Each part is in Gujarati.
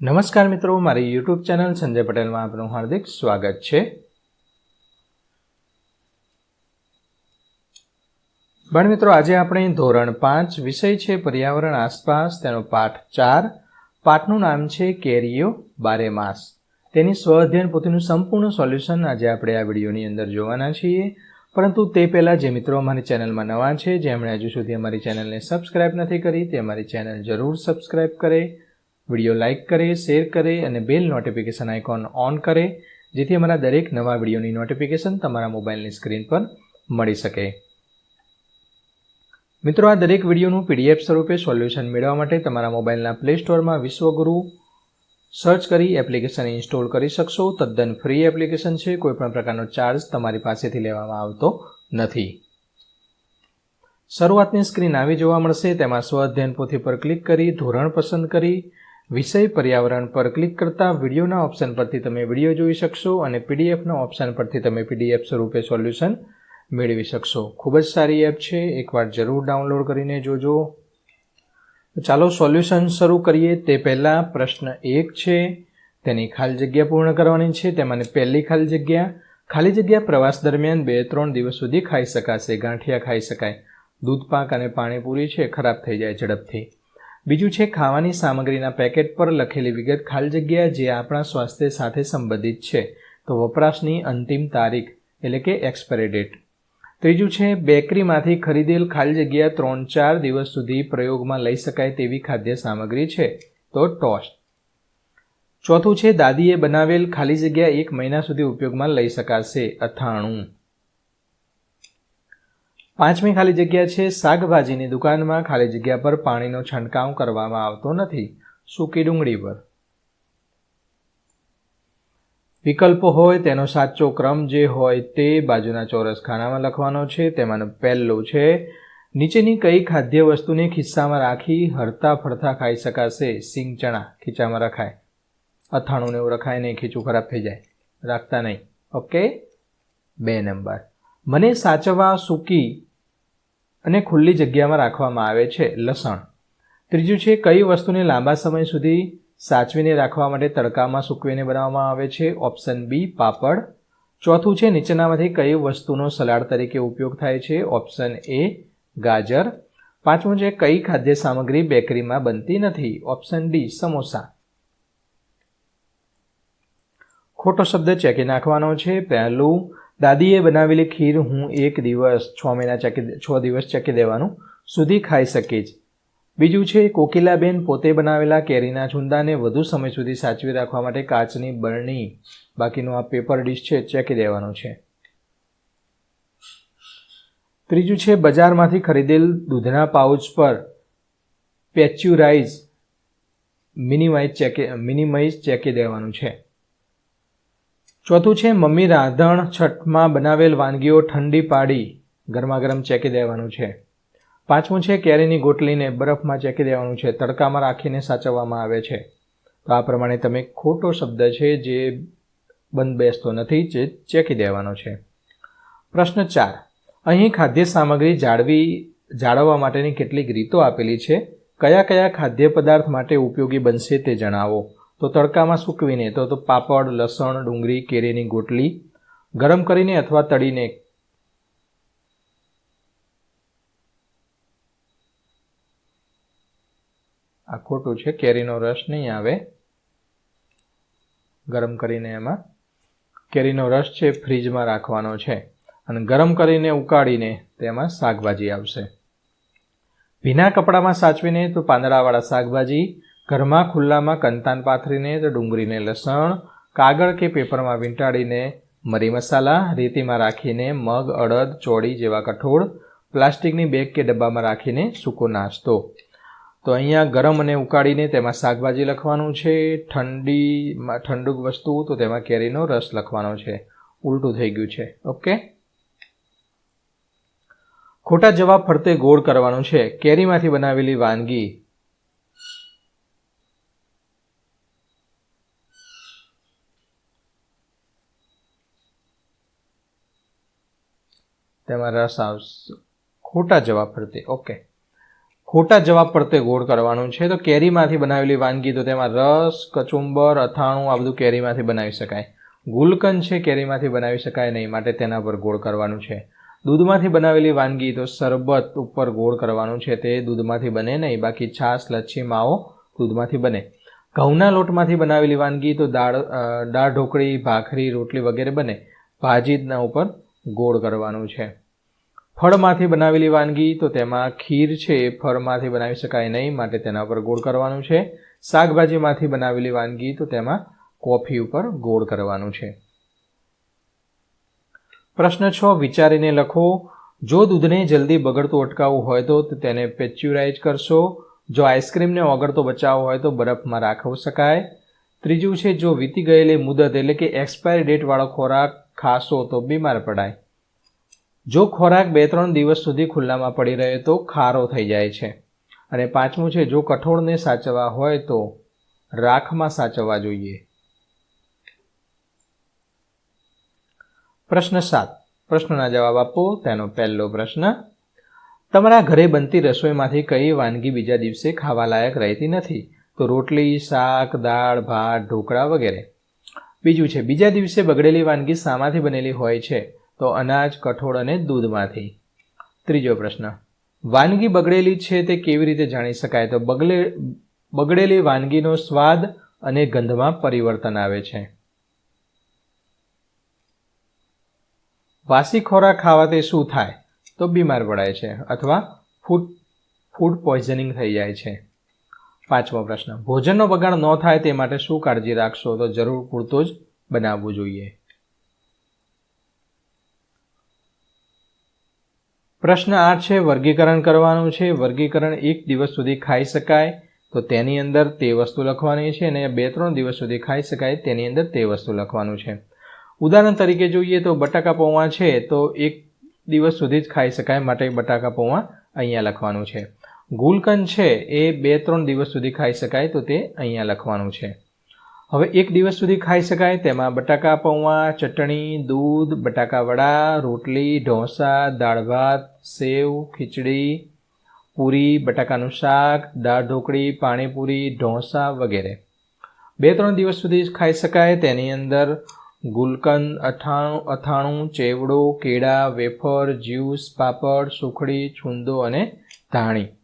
નમસ્કાર મિત્રો, મારી યુટ્યુબ ચેનલ સંજય પટેલમાં આપનું હાર્દિક સ્વાગત છે. બાળ મિત્રો, આજે આપણે ધોરણ પાંચ, વિષય છે પર્યાવરણ આસપાસ, તેનો પાઠ ચાર. પાઠનું નામ છે કેરીઓ બારે માસ. તેની સ્વ અધ્યયન પોતેનું સંપૂર્ણ સોલ્યુશન આજે આપણે આ વિડીયોની અંદર જોવાના છીએ. પરંતુ તે પહેલાં જે મિત્રો અમારી ચેનલમાં નવા છે, જેમણે હજુ સુધી અમારી ચેનલને સબસ્ક્રાઇબ નથી કરી, તે અમારી ચેનલ જરૂર સબસ્ક્રાઇબ કરે. વીડિયો લાઇક કરે, શેર કરે અને બેલ નોટિફિકેશન આઇકોન ઓન કરે, જેથી અમારા દરેક નવા વિડીયોની નોટિફિકેશન તમારા મોબાઈલની સ્ક્રીન પર મળી શકે. મિત્રો, આ દરેક વિડીયોનું પીડીએફ સ્વરૂપે સોલ્યુશન મેળવવા માટે તમારા મોબાઈલના પ્લે સ્ટોરમાં વિશ્વગુરુ સર્ચ કરી એપ્લિકેશન ઇન્સ્ટોલ કરી શકશો. તદ્દન ફ્રી એપ્લિકેશન છે, કોઈપણ પ્રકારનો ચાર્જ તમારી પાસેથી લેવામાં આવતો નથી. શરૂઆતની સ્ક્રીન આવી જોવા મળશે. તેમાં સ્વ અધ્યયન પોથી પર ક્લિક કરી, ધોરણ પસંદ કરી વિષય પર્યાવરણ પર ક્લિક કરતા વિડીયોના ઓપ્શન પરથી તમે વીડિયો જોઈ શકશો અને પીડીએફના ઓપ્શન પરથી તમે પીડીએફ સ્વરૂપે સોલ્યુશન મેળવી શકશો. ખૂબ જ સારી એપ છે. એકવાર જરૂર ડાઉનલોડ કરીને જોજો. ચાલો સોલ્યુશન શરૂ કરીએ. તે પહેલાં પ્રશ્ન એક છે. તેની ખાલી જગ્યા પૂર્ણ કરવાની છે. તેમાંની પહેલી ખાલી જગ્યા. ખાલી જગ્યા પ્રવાસ દરમિયાન બે ત્રણ દિવસ સુધી ખાઈ શકાશે. ગાંઠિયા ખાઈ શકાય. દૂધ પાક અને પાણીપુરી છે. ખરાબ થઈ જાય ઝડપથી. બીજું છે ખાવાની સામગ્રીના પેકેટ પર લખેલી વિગત ખાલી જગ્યા જે આપણા સ્વાસ્થ્ય સાથે સંબંધિત છે. તો વપરાશની અંતિમ તારીખ, એટલે કે એક્સપાયરી ડેટ ત્રીજું છે બેકરીમાંથી ખરીદેલ ખાલી જગ્યા ત્રણ ચાર દિવસ સુધી પ્રયોગમાં લઈ શકાય તેવી ખાદ્ય સામગ્રી છે. તો ટોસ્ટ. ચોથું છે દાદીએ બનાવેલ ખાલી જગ્યા એક મહિના સુધી ઉપયોગમાં લઈ શકાશે અથાણું. પાંચમી ખાલી જગ્યા છે, શાકભાજીની દુકાનમાં ખાલી જગ્યા પર પાણીનો છંટકાવ કરવામાં આવતો નથી. સૂકી ડુંગળી પર. વિકલ્પો હોય તેનો સાચો ક્રમ જે હોય તે બાજુના ચોરસ ખાનામાં લખવાનો છે. તેમાંનું પહેલું છે, નીચેની કઈ ખાદ્ય વસ્તુને ખિસ્સામાં રાખી હરતા ફરતા ખાઈ શકાશે? સિંગ ચણા, ખીચામાં રખાય. અથાણું એવું રખાય નહીં, ખીચું ખરાબ થઈ જાય. રાખતા નહીં. ઓકે? બે નંબર. મને સાચવવા સૂકી અને ખુલ્લી જગ્યામાં રાખવામાં આવે છે લસણ. ત્રીજું છે, કઈ વસ્તુને લાંબા સમય સુધી સાચવીને રાખવા માટે તડકામાં સૂકવીને બનાવવામાં આવે છે? ઓપ્શન બી, પાપડ. ચોથું છે, નીચેનામાંથી કઈ વસ્તુનો સલાડ તરીકે ઉપયોગ થાય છે? ઓપ્શન એ, ગાજર. પાંચમું છે, કઈ ખાદ્ય સામગ્રી બેકરીમાં બનતી નથી? Option D, samosa. ખોટો શબ્દ ચેકી નાખવાનો છે. પહેલું દાદીએ બનાવેલી ખીર હું એક દિવસ, છ મહિના ચકી છ દિવસ ચકી દેવાનું સુધી ખાઈ શકીશ. બીજું છે, કોકિલાબેન પોતે બનાવેલા કેરીના છુંદાને વધુ સમય સુધી સાચવી રાખવા માટે કાચની બરણી, બાકીનું આ પેપર ડીશ છે, ચેકી દેવાનું છે. ત્રીજું છે, બજારમાંથી ખરીદેલ દૂધના પાઉચ પર પેચ્યુરાઇઝ મિનિમાઇઝ ચેકી મિનિમાઇઝ ચેકી દેવાનું છે. ચોથું છે, મમ્મી રાંધણ છઠમાં બનાવેલ વાનગીઓ ઠંડી પાડી ગરમા ગરમ ચેકી દેવાનું છે. પાંચમું છે, કેરીની ગોટલીને બરફમાં ચેકી દેવાનું છે, તડકામાં રાખીને સાચવવામાં આવે છે. તો આ પ્રમાણે તમે ખોટો શબ્દ છે જે બંધ બેસતો નથી, જે ચેકી દેવાનો છે. પ્રશ્ન ચાર, અહીં ખાદ્ય સામગ્રી જાળવી, જાળવવા માટેની કેટલીક રીતો આપેલી છે? કયા કયા ખાદ્ય પદાર્થ માટે ઉપયોગી બનશે તે જણાવો. તો તડકામાં સૂકવીને, તો તો પાપડ, લસણ, ડુંગળી, કેરીની ગોટલી ગરમ કરીને અથવા તળીને આ ખોટું છે, કેરીનો રસ નહીં આવે. ગરમ કરીને એમાં કેરીનો રસ છે, ફ્રીજમાં રાખવાનો છે. અને ગરમ કરીને ઉકાળીને તેમાં શાકભાજી આવશે. ભીના કપડામાં સાચવીને તો પાંદડાવાળા શાકભાજી ઘરમાં ખુલ્લામાં કંતાન પાથરીને ડુંગળીને લસણ, કાગળ કે પેપરમાં વીંટાડીને મરી મસાલા, રેતીમાં રાખીને મગ, અડદ, ચોળી જેવા કઠોળ, પ્લાસ્ટિકની બેગ કે ડબ્બામાં રાખીને સૂકો નાસ્તો. તો અહીંયા ગરમ અને ઉકાળીને તેમાં શાકભાજી લખવાનું છે, ઠંડી ઠંડુ વસ્તુ, તો તેમાં કેરીનો રસ લખવાનો છે. ઉલટું થઈ ગયું છે. ઓકે? ખોટા જવાબ ફરતે ગોળ કરવાનું છે. કેરીમાંથી બનાવેલી વાનગી તેમાં રસ આવશે. ખોટા જવાબ પ્રત્યે ઓકે. ખોટા જવાબ પ્રત્યે ગોળ કરવાનું છે. તો કેરીમાંથી બનાવેલી વાનગી, તો તેમાં રસ, કચુંબર, અથાણું, આ બધું કેરીમાંથી બનાવી શકાય. ગુલકંદ છે, કેરીમાંથી બનાવી શકાય નહીં, માટે તેના પર ગોળ કરવાનું છે. દૂધમાંથી બનાવેલી વાનગી, તો શરબત ઉપર ગોળ કરવાનું છે. તે દૂધમાંથી બને નહીં, બાકી છાશ, લચ્છી, માવો દૂધમાંથી બને. ઘઉંના લોટમાંથી બનાવેલી વાનગી, તો દાળ દાળ ઢોકળી, ભાખરી, રોટલી વગેરે બને. ભાજીના ઉપર ગોળ કરવાનું છે. ફળમાંથી બનાવેલી વાનગી, તો તેમાં ખીર છે, એ ફળમાંથી બનાવી શકાય નહીં, માટે તેના ઉપર ગોળ કરવાનું છે. શાકભાજીમાંથી બનાવેલી વાનગી, તો તેમાં કોફી ઉપર ગોળ કરવાનું છે. પ્રશ્ન છ, વિચારીને લખો. જો દૂધને જલ્દી બગડતું અટકાવવું હોય તો, તેને પેચ્યુરાઇઝ કરશો. જો આઈસ્ક્રીમને ઓગળતો બચાવવો હોય, તો બરફમાં રાખવું શકાય. ત્રીજું છે, જો વીતી ગયેલી મુદત, એટલે કે એક્સપાયરી ડેટવાળો ખોરાક ખાશો તો બીમાર પડાય. જો ખોરાક બે ત્રણ દિવસ સુધી ખુલ્લામાં પડી રહે તો ખારો થઈ જાય છે. અને પાંચમું છે, જો કઠોળને સાચવવા હોય તો રાખમાં સાચવવા જોઈએ. પ્રશ્ન સાત. પ્રશ્નના જવાબ આપો, તેનો પહેલો પ્રશ્ન. તમારા ઘરે બનતી રસોઈમાંથી કઈ વાનગી બીજા દિવસે ખાવા લાયક રહેતી નથી? તો રોટલી, શાક, દાળ, ભાત, ઢોકળા વગેરે. બીજું છે, બીજા દિવસે બગડેલી વાનગી શામાંથી બનેલી હોય છે, તો અનાજ, કઠોળ અને દૂધમાંથી. ત્રીજો પ્રશ્ન, વાનગી બગડેલી છે તે કેવી રીતે જાણી શકાય? તો બગલે, બગડેલી વાનગીનો સ્વાદ અને ગંધમાં પરિવર્તન આવે છે. વાસી ખોરાક ખાવાથી શું થાય? તો બીમાર પડાય છે, અથવા ફૂડ ફૂડ પોઈઝનિંગ થઈ જાય છે. પાંચમો પ્રશ્ન. ભોજનનો બગાડ ન થાય તે માટે શું કાળજી રાખશો તો જરૂર પૂરતો જ બનાવવું જોઈએ. પ્રશ્ન આઠ છે, વર્ગીકરણ કરવાનું છે. વર્ગીકરણ એક દિવસ સુધી ખાઈ શકાય તો તેની અંદર તે વસ્તુ લખવાની છે અને બે ત્રણ દિવસ સુધી ખાઈ શકાય તેની અંદર તે વસ્તુ લખવાનું છે. ઉદાહરણ તરીકે જોઈએ તો બટાકા પૌવા છે તો એક દિવસ સુધી જ ખાઈ શકાય માટે બટાકા પૌવા અહીંયા લખવાનું છે. ગુલકંદ છે એ બે ત્રણ દિવસ સુધી ખાઈ શકાય તો તે અહીંયા લખવાનું છે. હવે એક દિવસ સુધી ખાઈ શકાય તેમાં બટાકા પૌવા, ચટણી, દૂધ, બટાકા વડા, રોટલી, ઢોસા, દાળ ભાત, સેવ, ખીચડી, પૂરી, બટાકાનું શાક, દાળ ઢોકળી, પાણીપુરી, ઢોસા વગેરે. બે ત્રણ દિવસ સુધી ખાઈ શકાય તેની અંદર ગુલકંદ અથાણું અથાણું, ચેવડો, કેળા, વેફર, જ્યુસ, પાપડ, સુખડી, છુંદો અને ધાણી.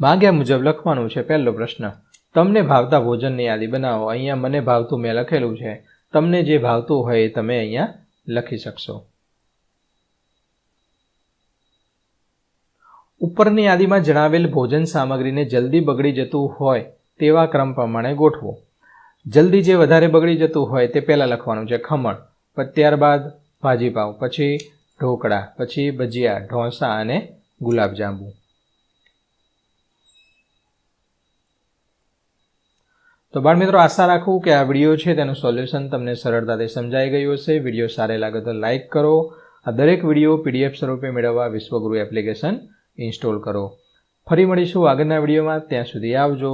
માંગ્યા મુજબ લખવાનું છે પહેલો પ્રશ્ન. તમને ભાવતા ભોજનની યાદી બનાવો. અહીંયા મને ભાવતું મેં લખેલું છે. તમને જે ભાવતું હોય એ તમે અહીંયા લખી શકશો. ઉપરની યાદીમાં જણાવેલ ભોજન સામગ્રીને જલ્દી બગડી જતું હોય તેવા ક્રમ પ્રમાણે ગોઠવો. જલ્દી જે વધારે બગડી જતું હોય તે પહેલાં લખવાનું છે ખમણ ત્યારબાદ ભાજીપાવ, પછી ઢોકળા, પછી ભજીયા, ઢોસા અને ગુલાબજાંબુ. તો બાળ મિત્રો, આશા રાખું કે આ વીડિયો છે તેનું સોલ્યુશન તમને સરળતાથી સમજાઈ ગયું હશે. વીડિયો સારે લાગે તો લાઇક કરો. આ દરેક વીડિયો પીડીએફ સ્વરૂપે મેળવવા વિશ્વગુરુ એપ્લિકેશન ઇન્સ્ટોલ કરો. ફરી મળીશું આગળના વિડીયોમાં. ત્યાં સુધી આવજો.